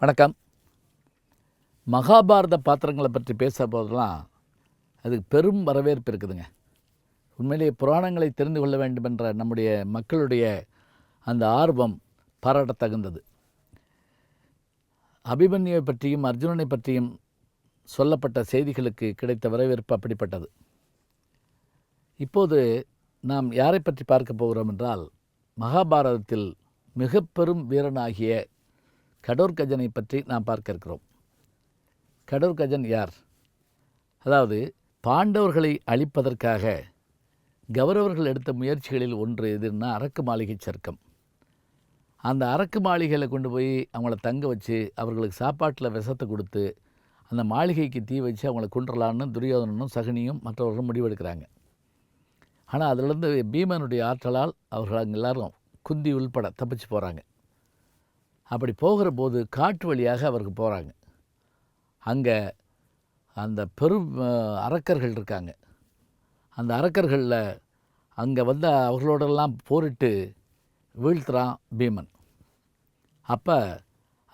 வணக்கம். மகாபாரத பாத்திரங்களை பற்றி பேச போதெல்லாம் அதுக்கு பெரும் வரவேற்பு இருக்குதுங்க. உண்மையிலேயே புராணங்களை தெரிந்து கொள்ள வேண்டும் என்ற நம்முடைய மக்களுடைய அந்த ஆர்வம் பாராட்டத்தகுந்தது. அபிமன்யுவை பற்றியும் அர்ஜுனனை பற்றியும் சொல்லப்பட்ட செய்திகளுக்கு கிடைத்த வரவேற்பு அப்படிப்பட்டது. இப்போது நாம் யாரை பற்றி பார்க்க போகிறோம் என்றால் மகாபாரதத்தில் மிக பெரும் வீரனாகிய கடோர்கஜனை பற்றி நாம் பார்க்க இருக்கிறோம். கடோர்கஜன் யார்? அதாவது பாண்டவர்களை அழிப்பதற்காக கௌரவர்கள் எடுத்த முயற்சிகளில் ஒன்று எதுன்னா அரக்கு மாளிகை சர்க்கம். அந்த அரக்கு மாளிகையில் கொண்டு போய் அவங்கள தங்க வச்சு அவர்களுக்கு சாப்பாட்டில் விஷத்தை கொடுத்து அந்த மாளிகைக்கு தீ வச்சு அவங்கள கொன்றலான்னு துரியோதனனும் சகுனியும் மற்றவர்களும் முடிவெடுக்கிறாங்க. ஆனால் அதிலிருந்து பீமனுடைய ஆற்றலால் அவர்கள் அங்கே எல்லோரும் குந்தி உள்பட தப்பிச்சு போகிறாங்க அப்படி போகிற போது காட்டு வழியாக அவருக்கு போகிறாங்க அங்கே அந்த பெரும் அரக்கர்கள் இருக்காங்க. அந்த அரக்கர்களில் அங்கே வந்து அவர்களோடெல்லாம் போரிட்டு வீழ்த்துறான் பீமன். அப்போ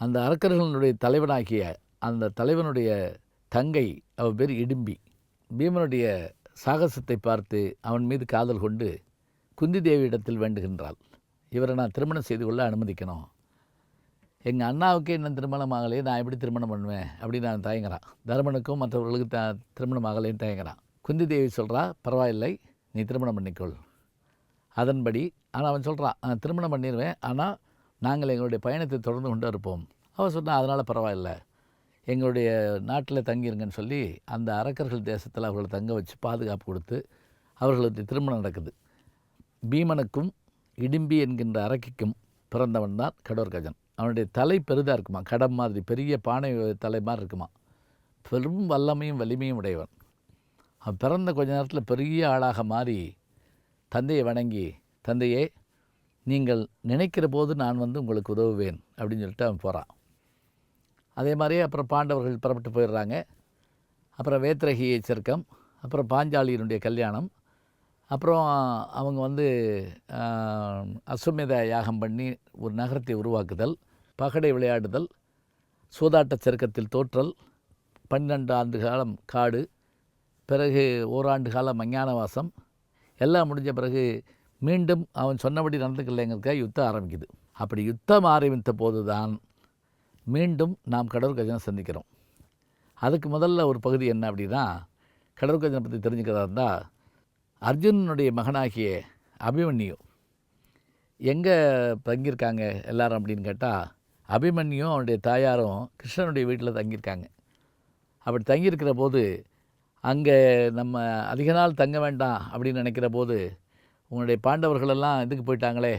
அந்த அரக்கர்களுடைய தலைவனாகிய அந்த தலைவனுடைய தங்கை அவ பேர் இடும்பி. பீமனுடைய சாகசத்தை பார்த்து அவன் மீது காதல் கொண்டு குந்தி தேவியிடத்தில் வேண்டுகின்றாள். இவரை நான் திருமணம் செய்து கொள்ள அனுமதிக்கணும். எங்கள் அண்ணாவுக்கு இன்னும் திருமணம் ஆகலையே நான் எப்படி திருமணம் பண்ணுவேன்? அப்படின்னு நான் தயங்குறான் தருமனுக்கும் மற்றவர்களுக்கு த திருமணம் ஆகலைன்னு தயங்குறான் குந்தி தேவி சொல்கிறா பரவாயில்லை நீ திருமணம் பண்ணிக்கொள். அதன்படி ஆனால் அவன் சொல்கிறான் திருமணம் பண்ணிடுவேன் ஆனால் நாங்கள் எங்களுடைய பயணத்தை தொடர்ந்து கொண்டு இருப்போம். அவன் சொன்னால் அதனால் பரவாயில்ல. எங்களுடைய நாட்டில் தங்கியிருங்கன்னு சொல்லி அந்த அரக்கர்கள் தேசத்தில் அவர்களை தங்க வச்சு பாதுகாப்பு கொடுத்து அவர்களுக்கு திருமணம் நடக்குது. பீமனுக்கும் இடிம்பி என்கின்ற அரக்கிக்கும் பிறந்தவன் தான் கடோர்கஜன். அவனுடைய தலை பெரிதாக இருக்குமா? கடம் மாதிரி பெரிய பானை தலை மாதிரி இருக்குமா? பெரும் வல்லமையும் வலிமையும் உடையவன். அவன் பிறந்த கொஞ்ச நேரத்தில் பெரிய ஆளாக மாறி தந்தையை வணங்கி தந்தையே நீங்கள் நினைக்கிற போது நான் வந்து உங்களுக்கு உதவுவேன் அப்படின்னு சொல்லிட்டு அவன் போகிறான் அதே மாதிரியே அப்புறம் பாண்டவர்கள் புறப்பட்டு போயிடுறாங்க. அப்புறம் வேத்திரகியை சர்க்கம் அப்புறம் பாஞ்சாலியினுடைய கல்யாணம் அப்புறம் அவங்க வந்து அஸ்வமேத யாகம் பண்ணி ஒரு நகரத்தை உருவாக்குதல் பகடை விளையாடுதல் சூதாட்ட சருக்கத்தில் தோற்றல் பன்னெண்டு ஆண்டு காலம் காடு பிறகு ஓராண்டு காலம் அஞ்ஞானவாசம் எல்லாம் முடிஞ்ச பிறகு மீண்டும் அவன் சொன்னபடி நடந்துக்கலைங்கிறதுக்காக யுத்தம் ஆரம்பிக்குது. அப்படி யுத்தம் ஆரம்பித்த போது தான் மீண்டும் நாம் கடற்கஜனை சந்திக்கிறோம். அதுக்கு முதல்ல ஒரு பகுதி என்ன அப்படின்னா கடற்கஜனை பற்றி தெரிஞ்சுக்கிறதா இருந்தால் அர்ஜுனனுடைய மகனாகிய அபிமன்யு. எங்கே தங்கியிருக்காங்க எல்லாரும் அப்படின்னு கேட்டால் அபிமன்யும் அவனுடைய தாயாரும் கிருஷ்ணனுடைய வீட்டில் தங்கியிருக்காங்க. அப்படி தங்கியிருக்கிற போது அங்கே நம்ம அதிக நாள் தங்க வேண்டாம் அப்படின்னு நினைக்கிற போது உங்களுடைய பாண்டவர்களெல்லாம் இதுக்கு போயிட்டாங்களே?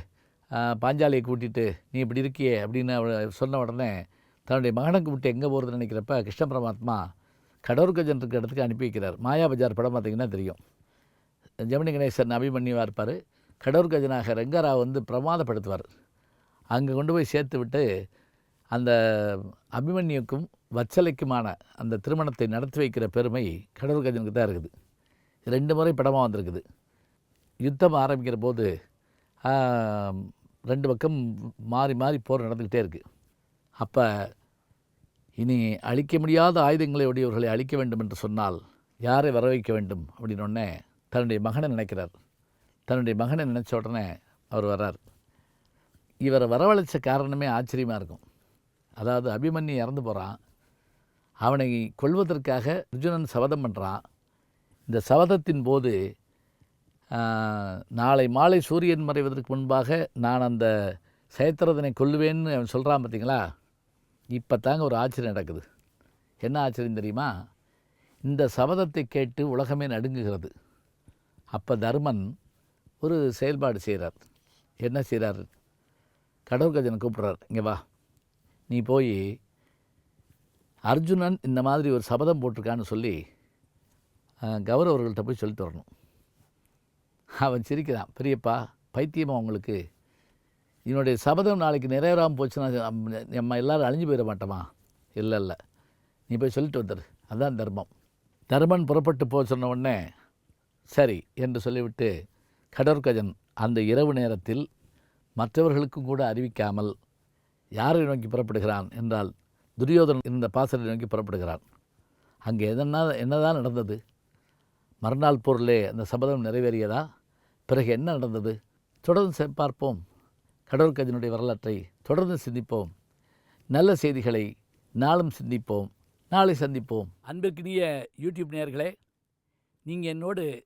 பாஞ்சாலியை கூட்டிட்டு நீ இப்படி இருக்கியே அப்படின்னு அவ சொன்ன உடனே தன்னுடைய மகனுக்கு விட்டு எங்கே போகிறதுன்னு நினைக்கிறப்ப கிருஷ்ண பரமாத்மா கடோர்கஜன் இருக்கிற இடத்துக்கு அனுப்பி வைக்கிறார். மாயா பஜார் படம் பார்த்தீங்கன்னா தெரியும். ஜெமினி கணேசன் அபிமன்யுவாக இருப்பார். கடோர்கஜனாக ரெங்கராவ் வந்து பிரமாதப்படுத்துவார். அங்கே கொண்டு போய் சேர்த்து விட்டு அந்த அபிமன்யுக்கும் வச்சலைக்குமான அந்த திருமணத்தை நடத்தி வைக்கிற பெருமை கடோர்கஜனுக்கு தான் இருக்குது. ரெண்டு முறை படமாக வந்திருக்குது. யுத்தம் ஆரம்பிக்கிற போது ரெண்டு பக்கம் மாறி மாறி போர் நடந்துக்கிட்டே இருக்குது அப்போ இனி அழிக்க முடியாத ஆயுதங்களை உடையவர்களை அழிக்க வேண்டும் என்று சொன்னால் யாரை வர வைக்க வேண்டும்? அப்படின்னு தன்னுடைய மகனை நினைக்கிறார். தன்னுடைய மகனை நினச்ச உடனே அவர் வர்றார். இவரை வரவழைச்ச காரணமே ஆச்சரியமாக இருக்கும். அதாவது அபிமன்யு இறந்து போகிறான் அவனை கொல்வதற்காக அர்ஜுனன் சபதம் பண்ணுறான் இந்த சபதத்தின் போது நாளை மாலை சூரியன் மறைவதற்கு முன்பாக நான் அந்த சேத்திரதனை கொல்லுவேன்னு அவன் சொல்கிறான் பார்த்தீங்களா இப்போ தாங்க ஒரு ஆச்சரியம் நடக்குது. என்ன ஆச்சரியம் தெரியுமா? இந்த சபதத்தை கேட்டு உலகமே நடுங்குகிறது. அப்போ தர்மன் ஒரு செயல்பாடு செய்கிறார் என்ன செய்கிறார் கடவுர்கஜனை கூப்பிட்றார். இங்கே வா. நீ போய் அர்ஜுனன் இந்த மாதிரி ஒரு சபதம் போட்டிருக்கான்னு சொல்லி கௌரவர்கள்ட்ட போய் சொல்லிட்டு வரணும். அவன் சிரிக்கிறான். பெரியப்பா பைத்தியமா உங்களுக்கு. என்னுடைய சபதம் நாளைக்கு நிறைவேறாமல் போச்சுன்னா நம்ம- எல்லோரும் அழிஞ்சு போயிட மாட்டோமா? இல்லை இல்லை நீ போய் சொல்லிட்டு வந்துரு. அதான் தர்மம். தர்மன் புறப்பட்டு போக சொன்ன உடனே சரி என்று சொல்லிவிட்டு கடற்கஜன் அந்த இரவு நேரத்தில் மற்றவர்களுக்கும் கூட அறிவிக்காமல் யாரை நோக்கி புறப்படுகிறான் என்றால் துரியோதனன் இருந்த பாசறை நோக்கி புறப்படுகிறான். அங்கே எதனா என்னதான் நடந்தது? மறுநாள் பொருளே அந்த சபதம் நிறைவேறியதா? பிறகு என்ன நடந்தது? தொடர்ந்து செ- பார்ப்போம். கடற்கஜனுடைய வரலாற்றை தொடர்ந்து சிந்திப்போம். நல்ல செய்திகளை நாளும் சிந்திப்போம். நாளை சந்திப்போம். அன்பிற்கினிய யூடியூப் நேயர்களே நீங்கள் என்னோடு